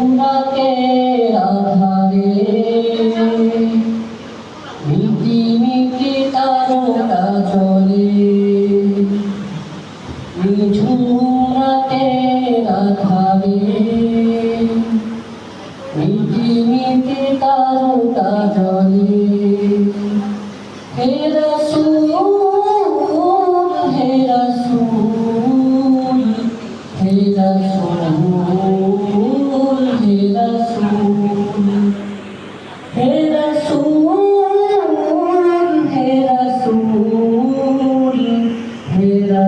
তোমরাকে রাধারে মিটি মিটি তারকা চলে। মিঠুরাতে রাধারে মিটি মিটি তারকা চলে। ফেরা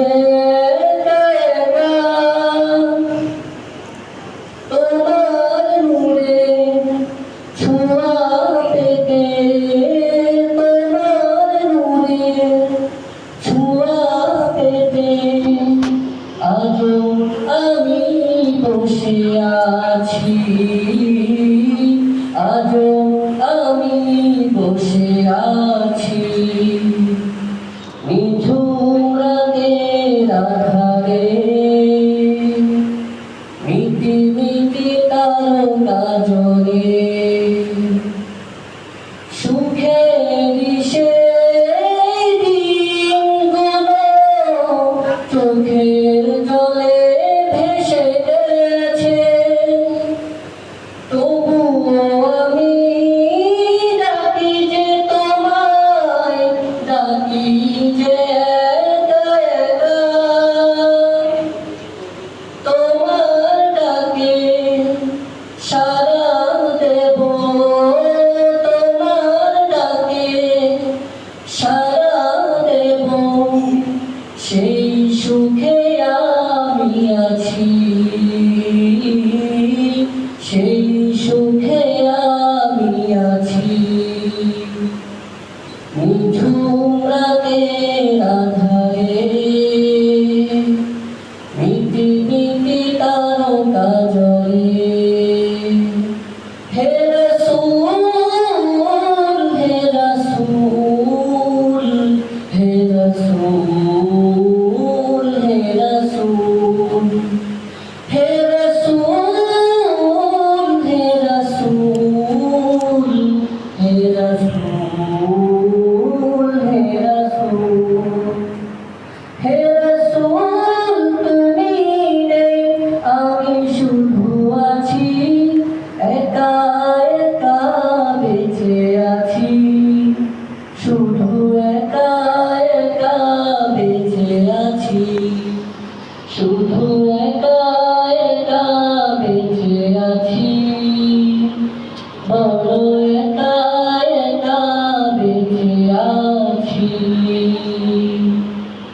ninguém. রাখা মুঝুরাতে রাধা